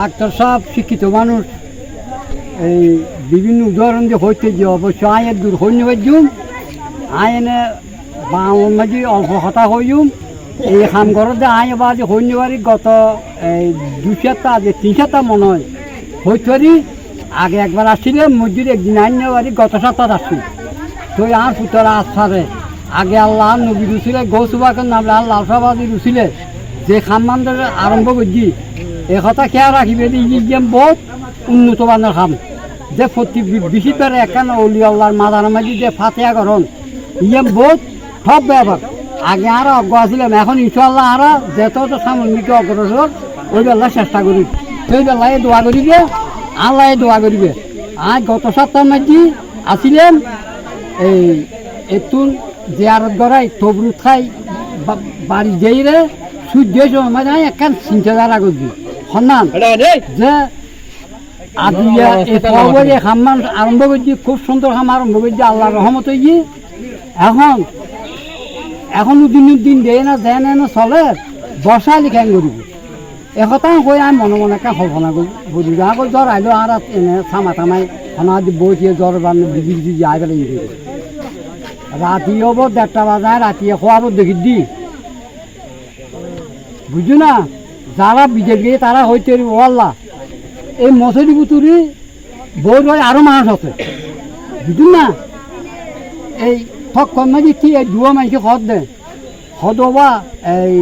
Doctor সাহেব, শিক্ষিত মানুষ। এই বিভিন্ন উদাহরণ যে হইতে যে অবশ্য আয়ের দূর হইনি হইজুম, আইনে বাঙাল মাঝে অল্প কথা হইজুম, এই খাম ঘরতে আয় বাজে হইনি বাড়ি গত, এই দু সাতটা যে তিন সাতটা মনে হয়, হইতে আগে একবার আসছিলে মসজিদ একদিন আইনে বাড়ি গত সপ্তাহ আসছি তো আর পুতরা আসারে আগে আল্লাহ নবী রুছিলে গৌসুবাকের নামলে আল্লাহ সাবাদি রুছিলে যে খাম্মানদের আরম্ভ করছি এ কথা রাখিবে? যে ইজিয়াম বহুত উন্নত মানের খাম। যে প্রতি বিশি পেরে একখান অলি আল্লাহর মাদার মাঝি, যে ফাতেয়া করন। ইয়াম বহুত সব ব্যাপার আগে আর অজ্ঞ আসছিলাম এখন ইনশাল্লাহ আর যত তো সামগ্রিক অগ্রসর ওই বেলা চেষ্টা করি। সেই বেলায় দোয়া করিবে আল্লাহ দোয়া করিবে। আজ গত সপ্তাহ মাঝি আসিলাম এই এতুন জিয়ারত গড়াই তবরুত খাই বাড়ি যেই রে, সূর্য সময় একখান চিন্তাধারা করবি। সন্ধান যে আদিয়া এই পর্বতে খাম্মান আরম্ভ করছি খুব সুন্দর খাম আরম্ভ করছি আল্লাহ রহমত হয়েছি এখন এখনও দিনের দিন দেয় না দেয় না না চলে বসা লিখাই করিব একথা কৈ আমি মনে মনে একে কল্পনা করি আকৌ জ্বৰ আহিলেও আৰু এনে চামা তামাই খানা দি বহি জ্বৰ বান্ধি বিজি বিজি যাই পেলাই রাতি হব দেড়টা বাজায় রাতি খোয়াবো দেখি দি। বুঝছ না যারা বিজেপি, তারা হইতে ওয়াল্লা। এই মশারি বুতুরি বই রয় আরও মানুষ আছে। বুঝুন না? এই ঠক কমাজি কি এই দুয়া মাইকে খদ দে খদবা এই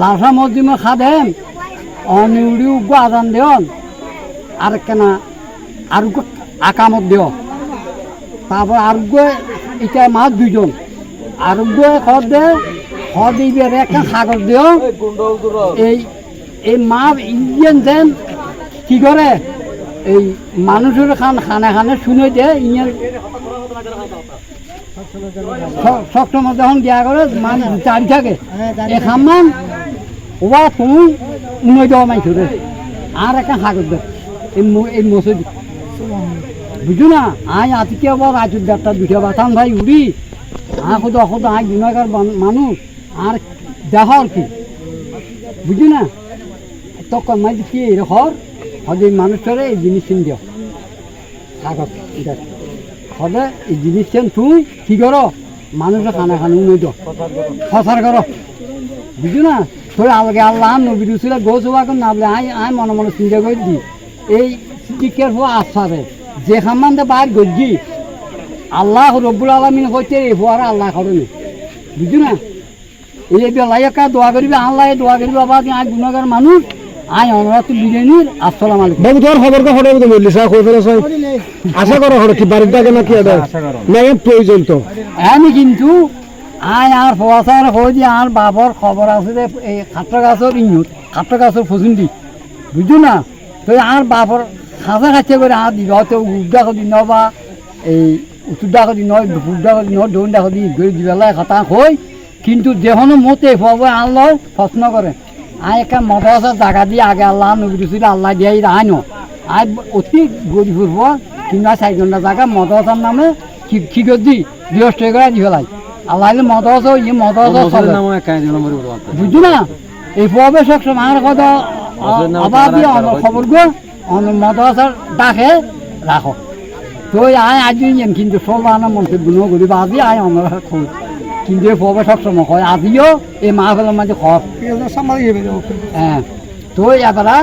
লালসা মসজিমে খাদেম অনিউরি উগ্র আদান দেন আর কেনা আর আকামত দেও তারপর আরোগ্য, এটা মাছ দুজন আরোগ্য খদ দে খদ দিবে একটা কাগজ দেও এই এই মা ইন্ডিয়ান যেন কি করে? এই মানুষের খান খানে খানে শুনে দে ইয়ে সবসময় যখন দেয়া করে মানুষ চারি থাকে। এ খামান ওবা তুমি উন্নয় দেওয়া মাইছ রে। আর একটা কাগজ দে। এই মসজিদ। বুঝু না? আই আজকে আবার আজ দেড়টা দুটা বাতাম ভাই উড়ি। আ খুদ আই গুণাগার বান- মানুষ। আর দেহ আর কি? বুঝু না? তখন মাই কি এরকম হদে মানুষটারে এই জিনিস দিও। কাগজ দেখ। হদে এই জিনিস তুই কি করো? মানুষের খানা খানা উন্নয় দিও ফসার করো। বুঝু না? তোর আলগে আল্লাহ নবী রুসুলে হওয়া না বলে আই আই মনে মনে চিন্তা করে দি। এই টিকের হওয়া আসারে যে খামান দে বাইর গজি আল্লাহ রব্বুল আলমিন হইতে এই হওয়ার আল্লাহ করেনি বুঝু না? এই বেলায় একা দোয়া করিবে, আল্লাহ দোয়া করিবে আবার আই গুণাগার মানুষ আই অনুরাত বিরিয়ানির আসসালাম আলাইকুম। বাবু তোমার খবর কা হরে তো বললি? সা কই ফেলেছ। আশা করো হরে কি বাড়ির টাকা না কি এটা না এর প্রয়োজন তো। আমি কিন্তু আই আর ফোয়াশার হই যে আর বাবর খবর আছে যে এই খাট্টা গাছের ইঁহুত খাট্টা গাছের ফসুন্দি বুঝছ না? তো আর বাবর খাঁচা খাচ্ছে করে আর দিবে হয়তো উদ্দা কদি ন বা এই উত্তরদা কদি নয় ফুটদা কদি নয় দৌড়দা কদি গড়ি দিবেলায় কথা কই কিন্তু যেহনো মতে পাবো আল্লাহ প্রশ্ন করে। আই একটা মদরসার জায়গা দিয়ে আগে আল্লাহ নবী ছিল আল্লাহ দিয়ে আই ন। আই অতি গরিব ফুরব আর চারি ঘণ্টা জায়গা মদরসার নামে কি করছি গৃহস্থ করে দি ফেলাই আল্লাহ মদরসা ইয়ে মদরসা চলে। বুঝছ না? এই পবে সবসময় আমার কথা অন্য খবর গো অন্য মদরসার ডাকে রাখো তো আয় আজ কিন্তু সব আনা মন্তব্য ন করি আজি আয় অন্য খবর কিন্তু এই পবে সবসময় হয় আজিও এই মাহফিলের মাঝে খর হ্যাঁ তো এবারা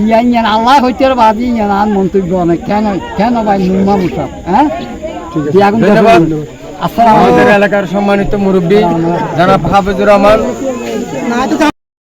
ইয়ান ইয়ান আল্লাহ হইতে বাদি ইয়ান আর মন্তব্য অনেক কেন কেন ভাই নুমা মুসাফ হ্যাঁ? ধন্যবাদ। আসসালামু এলাকার সম্মানিত মুরব্বী জনাব হাফিজুর রহমান।